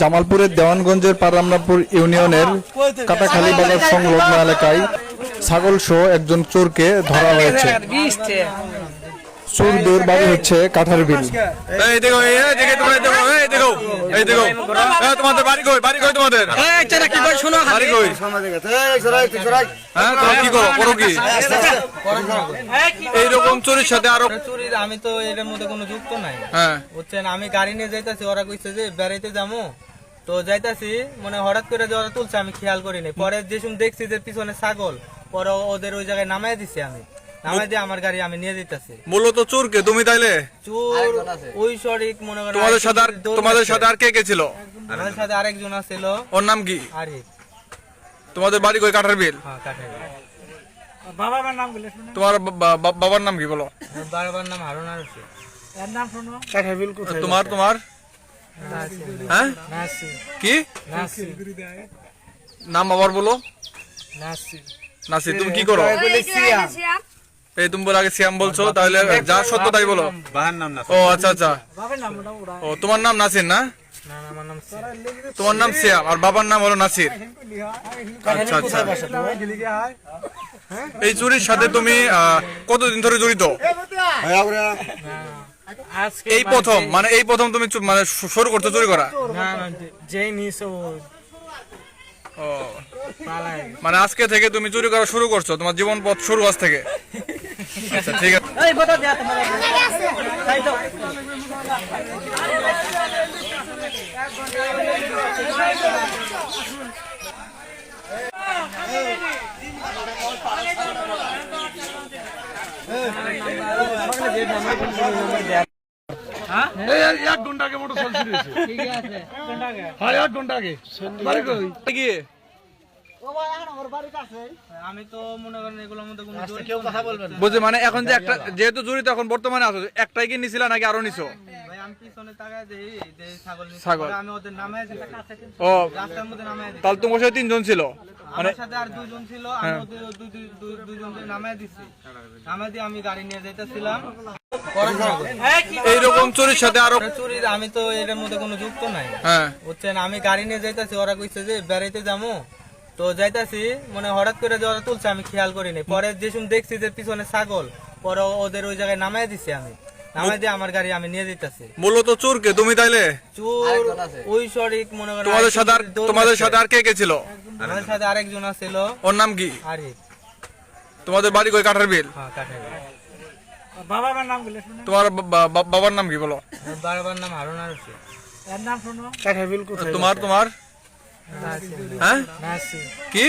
জামালপুরের দেওয়ানগঞ্জের পারামনাপুর ইউনিয়নের কাটাখালী বাজার সংলগ্ন এলাকায় ছাগল সহ একজন চোরকে ধরা হয়েছে। চোরদের বাড়ি হচ্ছে কাঠার বিল। এই দেখো এই এই দেখে তোমরা দেখো এই দেখো এই দেখো এই তোমাদের বাড়ি কই? বাড়ি কই তোমাদের? বাড়ি কই? হ্যাঁ তোমরা কি করো? করো কি? এইরকম চোরের সাথে আরও চুরির আমি তো এটার মধ্যে কোনো যুক্ত নাই। হ্যাঁ। বুঝছেন আমি গাড়ি নিয়ে যাইতাছি ওরা কইছে যে বেড়াইতে যাব তো যাইতাছি মানে হঠাৎ করে যে ওরা তুলছে আমি খেয়াল করিনি। পরে যে দেখছি যে পিছনে ছাগল পরে ওদের ওই জায়গায় নামাই দিছি আমি। নামাই দিয়ে আমার গাড়ি আমি নিয়ে যেতেছি মূলত চোরকে তুমি তাইলে? চোর ওই শরিক মনে করেন তোমাদের সাথে আর তোমাদের সাথে আর কে কে ছিল? আমাদের সাথে আরেকজন আছিল। ওর নাম কি? আরিফ। তোমাদের বাড়ি কই? কাঠার বিল? হ্যাঁ কাঠারি তোমার বাবার নাম কি বলো? বারবার নাম হারুন আর তোমার তোমার? হ্যাঁ? কি? নাম আবার বলো। নাসির। নাসি তুমি কি করো? এই তুমি বলে আগে সিয়াম বলছো তাহলে যা সত্য তাই বলো। ও আচ্ছা আচ্ছা। ও তোমার নাম নাসির না? না না, আমার নাম সিয়াম। তোমার নাম সিয়াম আর বাবার নাম হলো নাসির। আচ্ছা আচ্ছা। এই চুরির সাথে তুমি কতদিন ধরে জড়িত? এই প্রথম মানে এই প্রথম তুমি মানে শুরু করছ চুরি করা? না না যেই নিস মানে আজকে থেকে তুমি চুরি করা শুরু করছ তোমার জীবন পথ শুরু আজ থেকে। আচ্ছা ঠিক আছে। এই বতা দেয়া তোমার তাই তো। এক ঘণ্টা আগে মোটর চুরি হয়েছে। হ্যাঁ এক ঘণ্টা আগে। বাড়ি কই? কি আমি তো মনে করেন এগুলোর মধ্যে কোনো কেউ কথা বলবেন বুঝছি মানে এখন যে একটা যেহেতু জড়িত এখন বর্তমানে আছো একটাই কি নিছিলা নাকি আরও নিছো? ভাই আমি পিছনে তাকায় দেই যে ছাগল নিছে। ছাগল। পরে আমি ওদের নামায় দিই। ও রাস্তার মধ্যে নামায় দিই। তাহলে তোমার সাথে তিনজন ছিল। মানে সাথে আর দুইজন ছিল আমি ওদের দুই- দুই- দুই- দুইজনকে নামায় দিছি। নামায় দিয়ে আমি গাড়ি নিয়ে যাইতেছিলাম। এইরকম চুরির সাথে আরও চুরির আমি তো এটার মধ্যে কোনো যুক্ত নাই। হ্যাঁ। বুঝছেন আমি গাড়ি নিয়ে যাইতাছি ওরা কইছে যে বেড়াইতে যাব তো যাইতাছি মানে হঠাৎ করে ওরা তুলছে আমি খেয়াল করিনি। পরে যে সময় দেখছি যে পিছনে ছাগল পরে ওদের ওই জায়গায় নামাই দিছি আমি। নামাই দিয়ে আমার গাড়ি আমি নিয়ে যেতেছি মূলত চোরকে তুমি তাইলে? চোর ওই শরিক মনে করেন তোমাদের সাথে আর দৌড় তোমাদের সাথে আর কে কে ছিল? আমাদের সাথে আরেকজন আছিল। ওর নাম কি? আরিফ। তোমাদের বাড়ি কই? কাঠার বিল? হ্যাঁ কাঠারি তোমার বা- বা- বাবার নাম কি বলো? বারবার নাম হারুন আর তোমার তোমার? হ্যাঁ? কি?